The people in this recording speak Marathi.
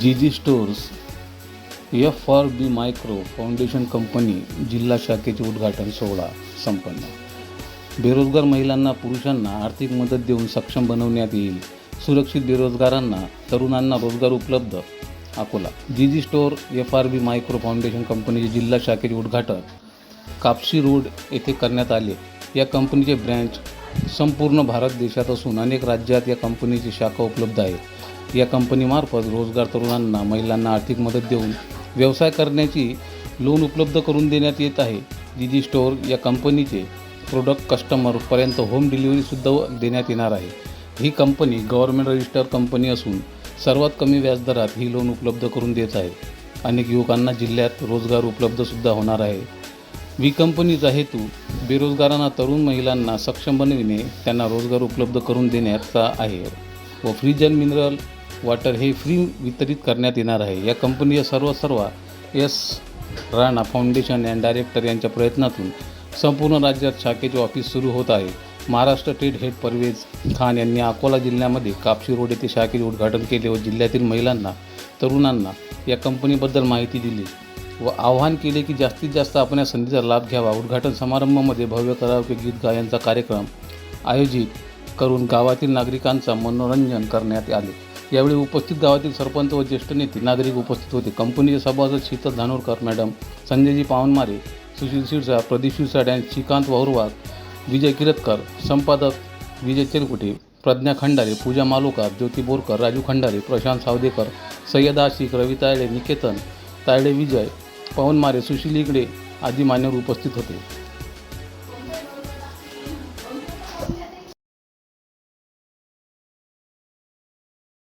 G G stores F R B micro foundation company जिल्हा शाखेचे उद्घाटन सोहळा संपन्न. बेरोजगार महिलांना पुरुषांना आर्थिक मदत देऊन सक्षम बनवण्यात येईल. सुरक्षित बेरोजगारांना तरुणांना रोजगार उपलब्ध. Akola. G G store F R B micro foundation कंपनीचे जिल्हा शाखेचे उद्घाटन कापशी रोड येथे करण्यात आले. या कंपनीचे ब्रँच संपूर्ण भारत देशात असून अनेक राज्यात या कंपनीची शाखा उपलब्ध आहेत या कंपनीमार्फत रोजगार तरुणांना महिलांना आर्थिक मदत देऊन व्यवसाय करण्याची लोन उपलब्ध करून देण्यात येत आहे. जी स्टोअर या कंपनीचे प्रोडक्ट कस्टमरपर्यंत होम डिलिव्हरीसुद्धा देण्यात येणार आहे. ही कंपनी गव्हर्नमेंट रजिस्टर कंपनी असून सर्वात कमी व्याजदरात ही लोन उपलब्ध करून देत आहे. अनेक युवकांना जिल्ह्यात रोजगार उपलब्धसुद्धा होणार आहे. वी कंपनीचा हेतू बेरोजगारांना तरुण महिलांना सक्षम बनविणे त्यांना रोजगार उपलब्ध करून देण्याचा आहे. व फ्री जल मिनरल वॉटर हे फ्री वितरित करण्यात येणार आहे. या कंपनीच्या सर्व सर्व S Rana foundation and director यांच्या प्रयत्नातून संपूर्ण राज्यात शाखेचे ऑफिस सुरू होत आहे. महाराष्ट्र ट्रेड हेड परवेज खान यांनी अकोला जिल्ह्यामध्ये कापशी रोड येथे शाखेचे उद्घाटन केले व जिल्ह्यातील महिलांना तरुणांना या कंपनीबद्दल माहिती दिली. व आवाहन केले की जास्तीत जास्त आपण या संधीचा लाभ घ्यावा. उद्घाटन समारंभामध्ये भव्य करावके गीत गायनचा कार्यक्रम आयोजित करून गावातील नागरिकांचा मनोरंजन करण्यात आले. यावेळी उपस्थित गावातील सरपंच व ज्येष्ठ नेते नागरिक उपस्थित होते. कंपनीचे सभासद शीतल धानोरकर मॅडम संजयजी पावनमारे सुशील सिरसा प्रदीप शिरसाट आणि श्रीकांत वाहुरवाग विजय किरतकर संपादक विजय चिरकुटे प्रज्ञा खंडारे पूजा मालोकार ज्योती बोरकर राजू खंडारे प्रशांत सावदेकर सय्यद आशिक रवी तायडे निकेतन तायडे विजय पवन मारे सुशील इकडे आदी मान्यवर उपस्थित होते.